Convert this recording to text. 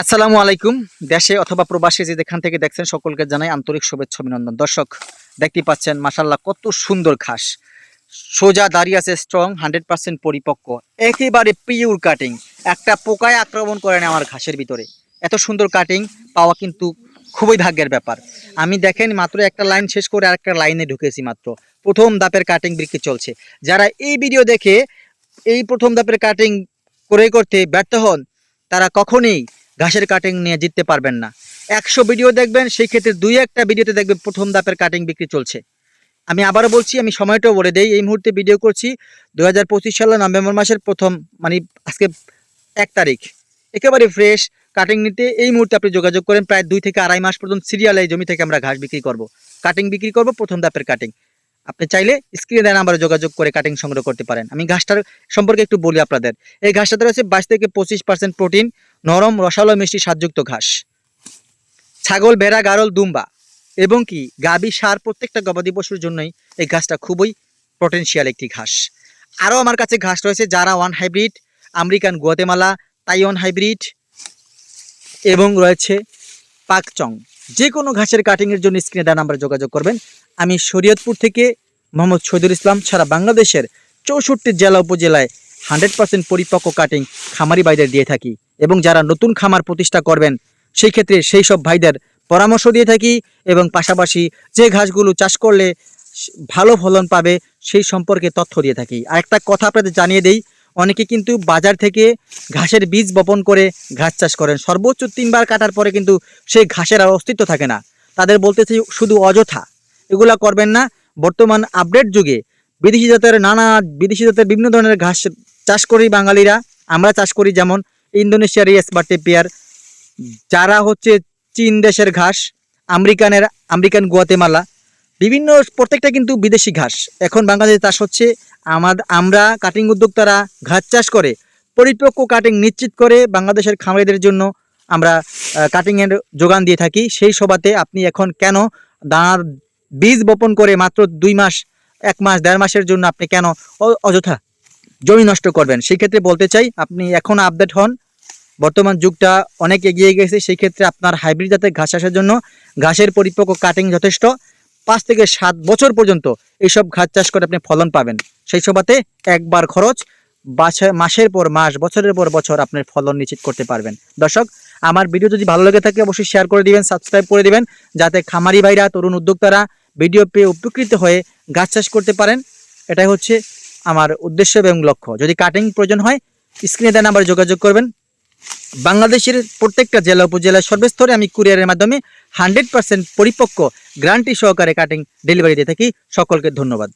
আসসালামু আলাইকুম। দেশে অথবা প্রবাসী যে যেখান থেকে দেখছেন সকলকে জানাই আন্তরিক শুভেচ্ছা, অভিনন্দন। দর্শক দেখতে পাচ্ছেন মাসাল্লাহ কত সুন্দর ঘাস। সোজা দাঁড়িয়ে আছে স্ট্রং হান্ড্রেড পার্সেন্ট পরিপক্ক। একেবারে পিওর কাটিং একটা পোকায় আক্রমণ করে না আমার ঘাসের ভিতরে। এত সুন্দর কাটিং পাওয়া কিন্তু খুবই ভাগ্যের ব্যাপার। আমি দেখেন মাত্র একটা লাইন শেষ করে আরেকটা লাইনে ঢুকেছি মাত্র। প্রথম দাপের কাটিং বিক্রি চলছে। যারা এই ভিডিও দেখে এই প্রথম দাপের কাটিং করে করতে ব্যর্থ হন, তারা কখনোই ঘাসের কাটিং নিয়ে জিততে পারবেন না। একশো ভিডিও দেখবেন, সেই ক্ষেত্রে দুই একটা ভিডিওতে দেখবেন প্রথম দাপের কাটিং বিক্রি চলছে। আমি আবারও বলছি, আমি সময়টাও বলে দেই, এই মুহূর্তে ভিডিও করছি দু হাজার পঁচিশ সালের নভেম্বর মাসের প্রথম মানে আজকে এক তারিখ। একেবারে ফ্রেশ কাটিং নিতে এই মুহূর্তে আপনি যোগাযোগ করেন, প্রায় দুই থেকে আড়াই মাস পর্যন্ত সিরিয়াল জমি থেকে আমরা ঘাস বিক্রি করব। কাটিং বিক্রি করব প্রথম দাপের কাটিং আপনি চাইলে স্ক্রিনে দেয় নাম্বারে যোগাযোগ করে কাটিং সংগ্রহ করতে পারেন। আমি ঘাসটার সম্পর্কে একটু বলি আপনাদের। এই ঘাসটাতে রয়েছে বাইশ থেকে পঁচিশ পার্সেন্ট প্রোটিন নরম, রসালো, মিষ্টি, স্বাদযুক্ত ঘাস। ছাগল, ভেড়া, গারল, দুম্বা এবং কি গাবি সার প্রত্যেকটা গবাদি পশুর জন্যই এই ঘাসটা খুবই পটেনশিয়াল একটি ঘাস। আরও আমার কাছে ঘাস রয়েছে, যারা one hybrid American Guatemala, Taiwan hybrid এবং রয়েছে পাকচং। যে কোনো ঘাসের কাটিংয়ের জন্য স্ক্রিনে দেওয়া নাম্বারে যোগাযোগ করবেন। আমি শরীয়তপুর থেকে মোহাম্মদ শহীদুল ইসলাম, সারা বাংলাদেশের চৌষট্টি জেলা উপজেলায় হান্ড্রেড পার্সেন্ট পরিপক্ক কাটিং খামারি ভাইদের দিয়ে থাকি এবং যারা নতুন খামার প্রতিষ্ঠা করবেন, সেই ক্ষেত্রে সেই সব ভাইদের পরামর্শ দিয়ে থাকি এবং পাশাপাশি যে ঘাসগুলো চাষ করলে ভালো ফলন পাবে সেই সম্পর্কে তথ্য দিয়ে থাকি। আর একটা কথা আপনাদের জানিয়ে দেই অনেকে কিন্তু বাজার থেকে ঘাসের বীজ বপন করে ঘাস চাষ করেন। সর্বোচ্চ তিনবার কাটার পরে কিন্তু সেই ঘাসের আর অস্তিত্ব থাকে না। তাদের বলতেছি শুধু অযথা। এগুলা করবেন না। বর্তমান আপডেট যুগে বিদেশি জাতের নানা, বিদেশি জাতের বিভিন্ন ধরনের ঘাস চাষ করি বাঙালিরা। আমরা চাষ করি যেমন ইন্দোনেশিয়ার ইয়েস বা টেপিয়ার যারা হচ্ছে চীন দেশের ঘাস, আমেরিকানের, আমেরিকান গুয়াতেমালা বিভিন্ন প্রত্যেকটা কিন্তু বিদেশি ঘাস। এখন বাংলাদেশে চাষ হচ্ছে আমার, আমরা কাটিং উদ্যোক্তারা ঘাস চাষ করে, পরিপক্ক কাটিং নিশ্চিত করে বাংলাদেশের খামারিদের জন্য আমরা কাটিংয়ের যোগান দিয়ে থাকি। সেই সভাতে আপনি এখন কেন দানার বীজ বপন করে মাত্র দুই মাস, এক মাস, দেড় মাসের জন্য আপনি কেন অযথা জমি নষ্ট করবেন? সেই ক্ষেত্রে বলতে চাই, আপনি এখন আপডেট হন। বর্তমান যুগটা অনেক এগিয়ে গেছে সেই ক্ষেত্রে আপনার হাইব্রিড জাতের ঘাস চাষের জন্য ঘাসের পরিপক্ক কাটিং যথেষ্ট। পাঁচ থেকে সাত বছর পর্যন্ত এইসব ঘাস চাষ করে আপনি ফলন পাবেন। সেই সভাতে একবার খরচ মাসের পর মাস, বছরের পর বছর আপনার ফলন নিশ্চিত করতে পারবেন। দর্শক, আমার ভিডিও যদি ভালো লেগে থাকে অবশ্যই শেয়ার করে দিবেন সাবস্ক্রাইব করে দিবেন, যাতে খামারি ভাইরা, তরুণ উদ্যোক্তারা ভিডিও পেয়ে উপকৃত হয়ে গাছ চাষ করতে পারেন। এটাই হচ্ছে আমার উদ্দেশ্য এবং লক্ষ্য। যদি কাটিং প্রয়োজন হয় স্ক্রিনে দেওয়া নাম্বারে যোগাযোগ করবেন। বাংলাদেশের প্রত্যেকটা জেলা উপজেলায় সর্বস্তরে আমি কুরিয়ারের মাধ্যমে হান্ড্রেড পার্সেন্ট পরিপক্ক গ্যারান্টি সহকারে কাটিং ডেলিভারি দিয়ে থাকি। সকলকে ধন্যবাদ।